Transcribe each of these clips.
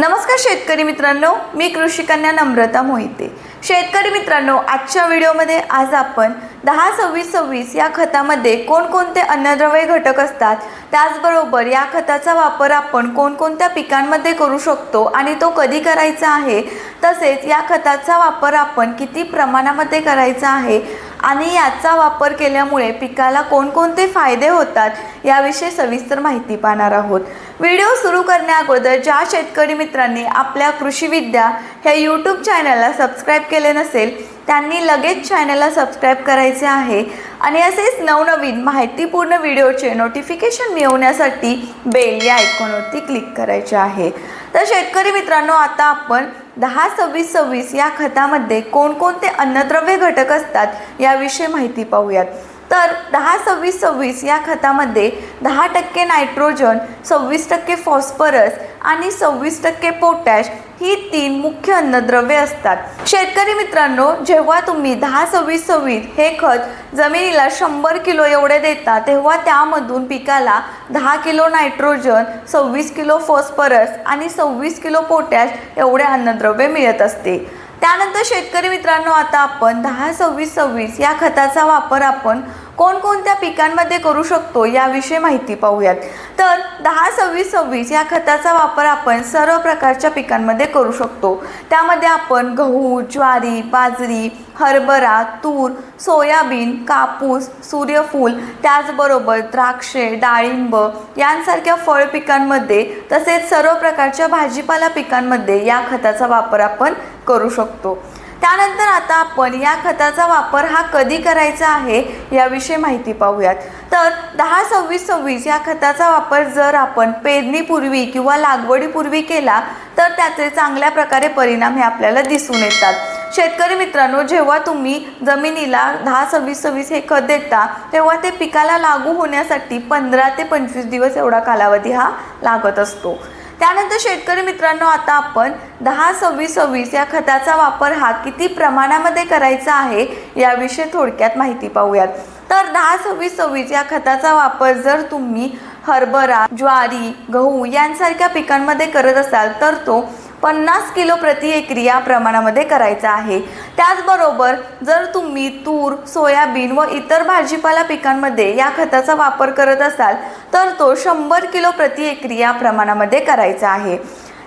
नमस्कार शेतकरी मित्रांनो मी कृषिकन्या नम्रता मोहिते. शेतकरी मित्रांनो आजच्या व्हिडिओमध्ये आज आपण दहा सव्वीस सव्वीस या खतामध्ये कोणकोणते अन्नद्रव्य घटक असतात त्याचबरोबर या खताचा वापर आपण कोणकोणत्या पिकांमध्ये करू शकतो आणि तो कधी करायचा आहे तसेच या खताचा वापर आपण किती प्रमाणामध्ये करायचा आहे आणि याचा वापर केल्यामुळे पिकाला कोणकोणते फायदे होतात याविषयी सविस्तर माहिती पाहणार आहोत. व्हिडिओ सुरू करण्याअगोदर ज्या शेतकरी मित्रांनी आपल्या कृषीविद्या ह्या यूट्यूब चॅनलला सबस्क्राईब केले नसेल त्यांनी लगेच चॅनलला सबस्क्राईब करायचे आहे आणि असेच नवनवीन माहितीपूर्ण व्हिडिओचे नोटिफिकेशन मिळवण्यासाठी बेल या आयकॉनवरती क्लिक करायचे आहे. तर शेतकरी मित्रांनो आता आपण दहा सव्वीस सव्वीस या खतामध्ये कोणकोणते अन्नद्रव्य घटक असतात याविषयी माहिती पाहूयात. तर दहा सव्वीस सव्वीस या खतामध्ये दहा टक्के नायट्रोजन सव्वीस टक्के फॉस्फरस आणि सव्वीस टक्के पोटॅश ही तीन मुख्य अन्नद्रव्ये असतात. शेतकरी मित्रांनो जेव्हा तुम्ही दहा सव्वीस सव्वीस हे खत जमिनीला शंभर किलो एवढे देता तेव्हा त्यामधून पिकाला दहा किलो नायट्रोजन सव्वीस किलो फॉस्फरस आणि सव्वीस किलो पोटॅश एवढे अन्नद्रव्य मिळत असते. त्यानंतर शेतकरी मित्रांनो आता आपण दहा सव्वीस सव्वीस या खताचा वापर आपण कोणकोणत्या पिकांमध्ये करू शकतो याविषयी माहिती पाहूयात. तर दहा सव्वीस सव्वीस या खताचा वापर आपण सर्व प्रकारच्या पिकांमध्ये करू शकतो. त्यामध्ये आपण गहू ज्वारी बाजरी हरभरा तूर सोयाबीन कापूस सूर्यफूल त्याचबरोबर द्राक्षे डाळिंब यांसारख्या फळ पिकांमध्ये तसेच सर्व प्रकारच्या भाजीपाला पिकांमध्ये या खताचा वापर आपण करू शकतो. त्यानंतर आता आपण या खताचा वापर हा कधी करायचा आहे याविषयी माहिती पाहूयात. तर दहा सव्वीस सव्वीस या खताचा वापर जर आपण पेरणीपूर्वी किंवा लागवडीपूर्वी केला तर त्याचे चांगल्या प्रकारे परिणाम हे आपल्याला दिसून येतात. शेतकरी मित्रांनो जेव्हा तुम्ही जमिनीला दहा सव्वीस सव्वीस हे खत देता तेव्हा ते पिकाला लागू होण्यासाठी पंधरा ते पंचवीस दिवस एवढा कालावधी हा लागत असतो. त्यानंतर शेतकरी मित्रांनो आता आपण दहा सव्वीस सव्वीस या खताचा वापर हा किती प्रमाणामध्ये करायचा आहे याविषयी थोडक्यात माहिती पाहूयात. तर दहा सव्वीस सव्वीस या खताचा वापर जर तुम्ही हरभरा ज्वारी गहू यांसारख्या पिकांमध्ये करत असाल तर तो पन्नास किलो प्रति एकरी या प्रमाणामध्ये करायचा आहे. त्याचबरोबर जर तुम्ही तूर सोयाबीन व इतर भाजीपाला पिकांमध्ये या खताचा वापर करत असाल तर तो शंभर किलो प्रति एकरी या प्रमाणामध्ये करायचा आहे.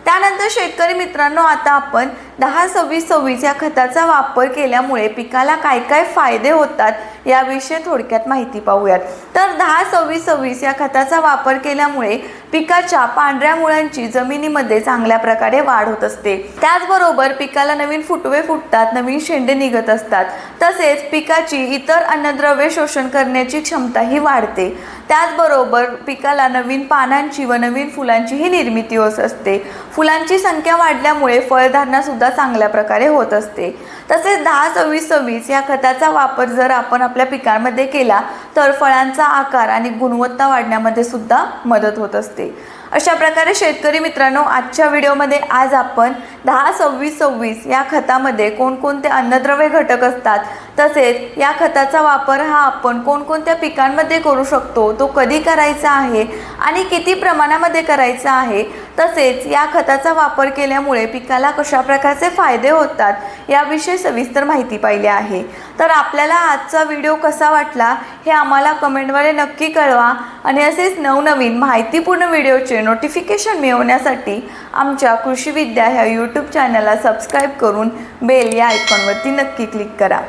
त्यानंतर शेतकरी मित्रांनो आता आपण दहा सव्वीस सव्वीस या खताचा वापर केल्यामुळे पिकाला काय काय फायदे होतात याविषयी थोडक्यात माहिती पाहूयात. तर दहा सव्वीस सव्वीस या खताचा वापर केल्यामुळे पिकाच्या पांढऱ्या मुळांची जमिनीमध्ये चांगल्या प्रकारे वाढ होत असते. त्याचबरोबर पिकाला नवीन फुटवे फुटतात नवीन शेंडे निघत असतात. तसेच पिकाची इतर अन्नद्रव्ये शोषण करण्याची क्षमताही वाढते. त्याचबरोबर पिकाला नवीन पानांची व नवीन फुलांचीही निर्मिती होत असते. फुलांची संख्या वाढल्यामुळे फळधारणा सुद्धा चांगल्या प्रकारे होत असते. तसेच दहा सव्वीस सव्वीस या खताचा वापर जर आपण आपल्या पिकांमध्ये केला तर फळांचा आकार आणि गुणवत्ता वाढण्यामध्ये सुद्धा मदत होत असते. अशा प्रकारे शेतकरी मित्रांनो आजच्या व्हिडिओमध्ये आज आपण दहा सव्वीस सव्वीस या खतामध्ये कोणकोणते अन्नद्रव्य घटक असतात तसेच या खताचा वापर हा आपण कोणकोणत्या पिकांमध्ये करू शकतो तो कधी करायचा आहे आणि किती प्रमाणामध्ये करायचा आहे तसेच या खताचा वापर केल्यामुळे पिकाला कशा प्रकारचे फायदे होतात याविषयी सविस्तर माहिती पाहिली आहे. तर आपल्याला आजचा व्हिडिओ कसा वाटला हे आम्हाला कमेंटद्वारे नक्की कळवा आणि असेच नवनवीन माहितीपूर्ण व्हिडिओचे नोटिफिकेशन मिळवण्यासाठी आमच्या कृषी विद्या ह्या यूट्यूब चॅनलला सबस्क्राईब करून बेल या आयकॉनवरती नक्की क्लिक करा.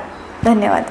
धन्यवाद.